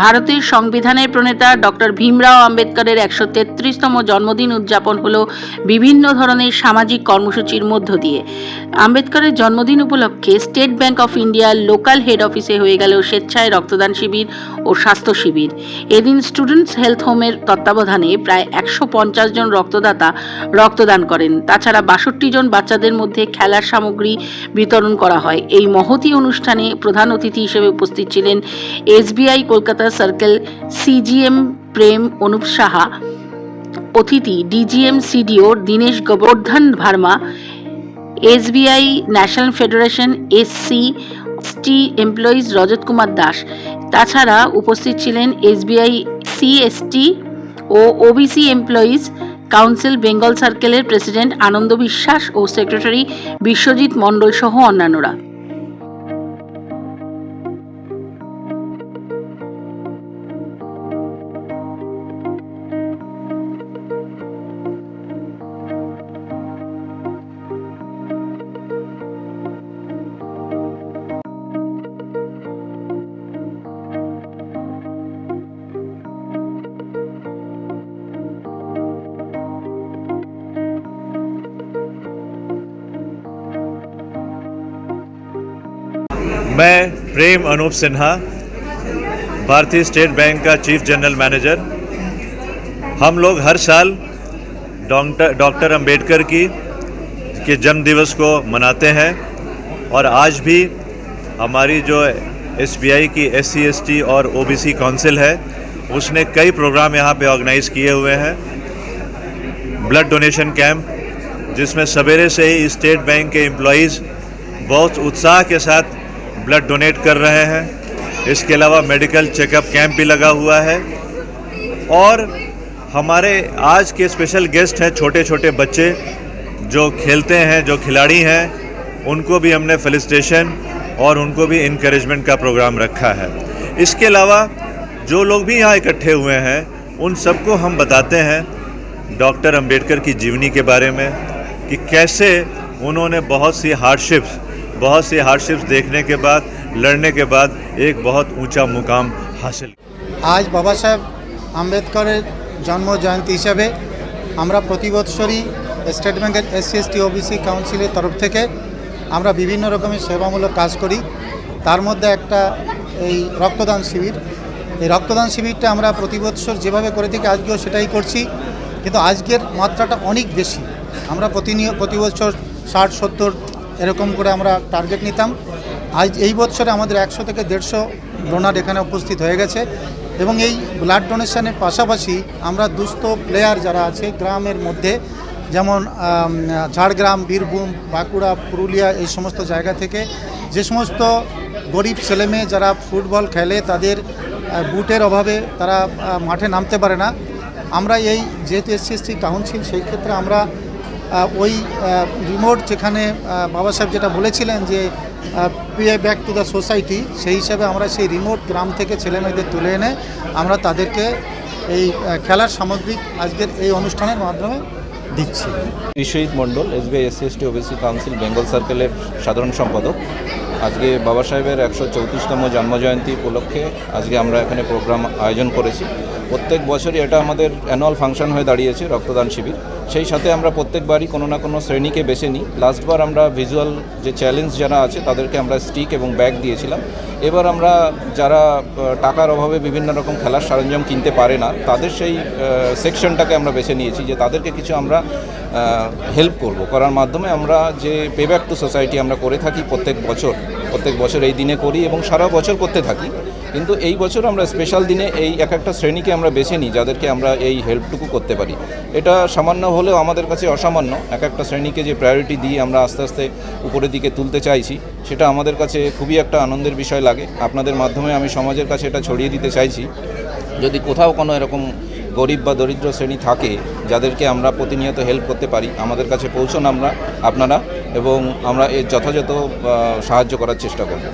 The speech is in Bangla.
ভারতের সংবিধানের প্রণেতা ডক্টর ভীমরাও আম্বেদকরের একশো তেত্রিশতম জন্মদিন উদযাপন হল বিভিন্ন ধরনের সামাজিক কর্মসূচির মধ্য দিয়ে। আম্বেদকরের জন্মদিন উপলক্ষে স্টেট ব্যাংক অফ ইন্ডিয়ার লোকাল হেড অফিসে হয়ে গেল স্বেচ্ছায় রক্তদান শিবির ও স্বাস্থ্য শিবির। এদিন স্টুডেন্টস হেলথ হোমের তত্ত্বাবধানে প্রায় একশো পঞ্চাশ জন রক্তদাতা রক্তদান করেন। তাছাড়া বাষট্টি জন বাচ্চাদের মধ্যে খেলার সামগ্রী বিতরণ করা হয়। এই মহতি অনুষ্ঠানে প্রধান অতিথি হিসেবে উপস্থিত ছিলেন SBI Kolkata circle CGM Prem Anup Saha অতিথি DGM CDO Dinesh Gobardhan Verma SBI National Federation SC T employees Rajat Kumar Das তাছাড়া উপস্থিত ছিলেন এসবিআই সিএসটি ও ওবিসি এমপ্লয়িজ কাউন্সিল বেঙ্গল সার্কেলের প্রেসিডেন্ট আনন্দ বিশ্বাস ও সেক্রেটারি বিশ্বজিৎ মণ্ডল সহ অন্যান্যরা। मैं प्रेम अनूप सिन्हा, भारतीय स्टेट बैंक का चीफ जनरल मैनेजर। हम लोग हर साल डॉक्टर डॉक्टर अंबेडकर की, के जन्म दिवस को मनाते हैं और आज भी हमारी जो एसबीआई की एस सी और ओबीसी काउंसिल है, उसने कई प्रोग्राम यहाँ पे ऑर्गेनाइज किए हुए हैं। ब्लड डोनेशन कैंप, जिसमें सवेरे से ही स्टेट बैंक के एम्प्लॉज़ बहुत उत्साह के साथ ब्लड डोनेट कर रहे हैं। इसके अलावा मेडिकल चेकअप कैंप भी लगा हुआ है। और हमारे आज के स्पेशल गेस्ट हैं छोटे छोटे बच्चे जो खेलते हैं, जो खिलाड़ी हैं। उनको भी हमने फेलिसिटेशन और उनको भी इनक्रेजमेंट का प्रोग्राम रखा है। इसके अलावा जो लोग भी यहाँ इकट्ठे हुए हैं, उन सबको हम बताते हैं डॉक्टर अंबेडकर की जीवनी के बारे में कि कैसे उन्होंने बहुत सी हार्डशिप्स बहुत सी हार्डशिप्स देखने के बाद लड़ने के बाद एक बहुत ऊंचा मुकाम हासिल আজ বাবা সাহেব আম্বেদকরের জন্ম জয়ন্তী হিসাবে আমরা প্রতি বৎসরই স্টেট ব্যাংকের এসসি এসটি ওবিসি কাউন্সিলের তরফ থেকে আমরা বিভিন্ন রকমের সেবামূলক কাজ করি তার মধ্যে একটা এই রক্তদান শিবির এই রক্তদান শিবিরটা আমরা প্রতি বৎসর যেভাবে করে থাকি আজকেও সেটাই করছি কিন্তু আজকের মাত্রাটা অনেক বেশি আমরা প্রতিনিয়ত প্রতি বছর ষাট সত্তর এরকম করে আমরা টার্গেট নিতাম। আজ এই বছরে আমাদের একশো থেকে দেড়শো ডোনার এখানে উপস্থিত হয়ে গেছে এবং এই ব্লাড ডোনেশনের পাশাপাশি আমরা দুস্থ প্লেয়ার যারা আছে গ্রামের মধ্যে, যেমন ঝাড়গ্রাম, বীরভূম, বাঁকুড়া, পুরুলিয়া, এই সমস্ত জায়গা থেকে যে সমস্ত গরিব ছেলেমেয়ে যারা ফুটবল খেলে তাদের বুটের অভাবে তারা মাঠে নামতে পারে না। আমরা এই যেহেতু এসসি কাউন্সিল সেই ক্ষেত্রে আমরা ওই রিমোট যেখানে বাবা সাহেব যেটা বলেছিলেন যে pay back to the society সেই হিসাবে আমরা সেই রিমোট গ্রাম থেকে ছেলেমেয়েদের তুলে এনে আমরা তাদেরকে এই খেলার সামগ্রিক আজকের এই অনুষ্ঠানের মাধ্যমে দিচ্ছি। Biswajit Mondal SBI SC ST OBC council Bengal সার্কেলের সাধারণ সম্পাদক। আজকে বাবা সাহেবের একশো চৌত্রিশতম জন্মজয়ন্তী উপলক্ষে আজকে আমরা এখানে প্রোগ্রাম আয়োজন করেছি। প্রত্যেক বছরই এটা আমাদের অ্যানুয়াল ফাংশন হয়ে দাঁড়িয়েছে, রক্তদান শিবির। সেই সাথে আমরা প্রত্যেকবারই কোনো না কোনো শ্রেণীকে বেছে নিই। লাস্টবার আমরা ভিজুয়াল যে চ্যালেঞ্জ যারা আছে, তাদেরকে আমরা স্টিক এবং ব্যাগ দিয়েছিলাম। এবার আমরা যারা টাকার অভাবে বিভিন্ন রকম খেলার সরঞ্জাম কিনতে পারে না, তাদের সেই সেকশনটাকে আমরা বেছে নিয়েছি যে তাদেরকে কিছু আমরা হেল্প করব। করার মাধ্যমে আমরা যে পে ব্যাক টু সোসাইটি আমরা করে থাকি প্রত্যেক বছর প্রত্যেক বছর এই দিনে করি এবং সারা বছর করতে থাকি। কিন্তু এই বছর আমরা স্পেশাল দিনে এই এক একটা শ্রেণীকে আমরা বেছে নিই যাদেরকে আমরা এই হেল্পটুকু করতে পারি। এটা সামান্য হলেও আমাদের কাছে অসামান্য। এক একটা শ্রেণীকে যে প্রায়োরিটি দিয়ে আমরা আস্তে আস্তে উপরের দিকে তুলতে চাইছি, সেটা আমাদের কাছে খুবই একটা আনন্দের বিষয় লাগে। আপনাদের মাধ্যমে আমি সমাজের কাছে এটা ছড়িয়ে দিতে চাইছি। যদি কোথাও কোনো এরকম গরিব বা দরিদ্র শ্রেণি থাকে, যাদেরকে আমরা প্রতিনিয়ত হেল্প করতে পারি, আমাদের কাছে পৌঁছন আমরা, আপনারা, এবং আমরা এর যথাযথ সাহায্য করার চেষ্টা করব।